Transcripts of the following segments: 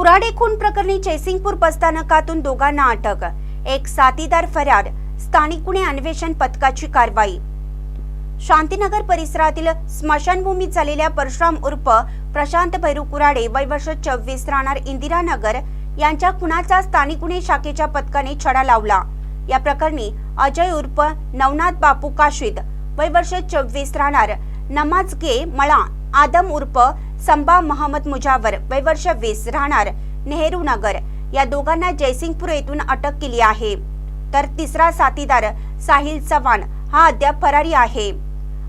कुराडे खून प्रकरणी जयसिंगपूर बसस्थानकातून दोघांना अटक. एक साथीदार फरार स्थानिक गुन्हे अन्वेषण पथकाची कारवाई. शांतीनगर परिसरातील स्मशानभूमीत झालेल्या परशुराम उर्फ प्रशांत भैरू कुराडे वय वर्ष चव्वीस राहणार इंदिरानगर यांच्या खुनाचा स्थानिक गुन्हे शाखेच्या पथकाने छडा लावला. या प्रकरणी अजय उर्फ नवनाथ बापू काशीद वय वर्ष चव्वीस राहणार नमाज गे मळा आदम उर्फ संबा महमद मुजावर वय वर्ष वीस राहणार नेहरू नगर. या दोघांना जयसिंगपूर येथून अटक केली आहे. तर तिसरा साथीदार साहिल चव्हाण हा अद्याप फरारी आहे.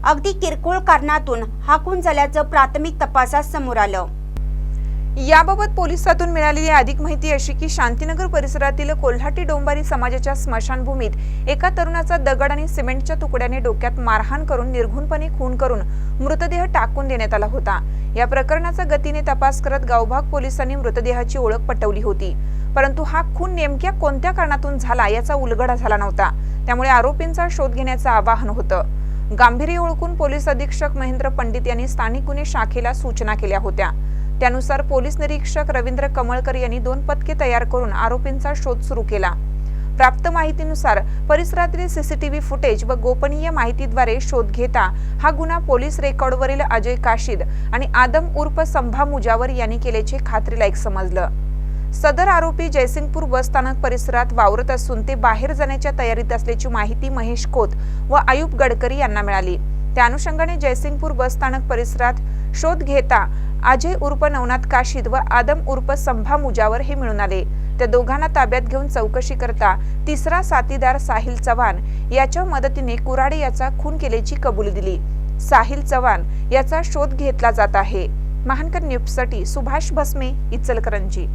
अगदी किरकोळ कारणातून हा खून झाल्याचं प्राथमिक तपासात समोर आलं. याबाबत पोलिसातून मिळालेली अधिक माहिती अशी की शांतीनगर परिसरातील कोल्हाटी डोंबारी समाजाच्या स्मशानभूमीत एका तरुणाचा दगड आणि सिमेंटच्या तुकड्याने डोक्यात मारहाण करून निर्घुणपणे खून करून मृतदेह टाकून देण्यात आला होता. या प्रकरणाचा गतीने तपास करत गावभाग पोलिसांनी मृतदेहाची ओळख पटवली होती. परंतु हा खून नेमक्या कोणत्या कारणातून झाला याचा उलगडा झाला नव्हता. त्यामुळे आरोपींचा शोध घेण्याचं आवाहन होतं. गांभीर्य ओळखून पोलीस अधीक्षक महेंद्र पंडित यांनी स्थानिक गुन्हे शाखेला सूचना केल्या होत्या. त्यानुसार पोलीस निरीक्षक रवींद्र कमळकर यांनी दोन पथके तयार करून आरोपींचा शोध सुरू केला. प्राप्त माहितीनुसार परिसरातील सीसीटीव्ही फुटेज व गोपनीय माहितीद्वारे शोध घेता हा गुन्हा पोलीस रेकॉर्डवरील अजय काशीद आणि आदम उर्फ संभा मुजावर यांनी केल्याचे खात्रीलायक समजलं. सदर आरोपी जयसिंगपूर बस स्थानक परिसरात वावरत असून ते बाहेर जाण्याच्या तयारीत असल्याची माहिती महेश खोत व आयुब गडकरी यांना मिळाली. त्या अनुषंगाने जयसिंगपूर बस स्थानक परिसरात शोध घेता अजय उर्फ नवनाथ काशीद व आदम उर्फ संभा मुजावर हे मिळून आले. त्या दोघांना ताब्यात घेऊन चौकशी करता तिसरा साथीदार साहिल चव्हाण याच्या मदतीने कुराडे याचा खून केल्याची कबुली दिली. साहिल चव्हाण याचा शोध घेतला जात आहे. महानकर न्यूजसाठी सुभाष भस्मे इचलकरंजी.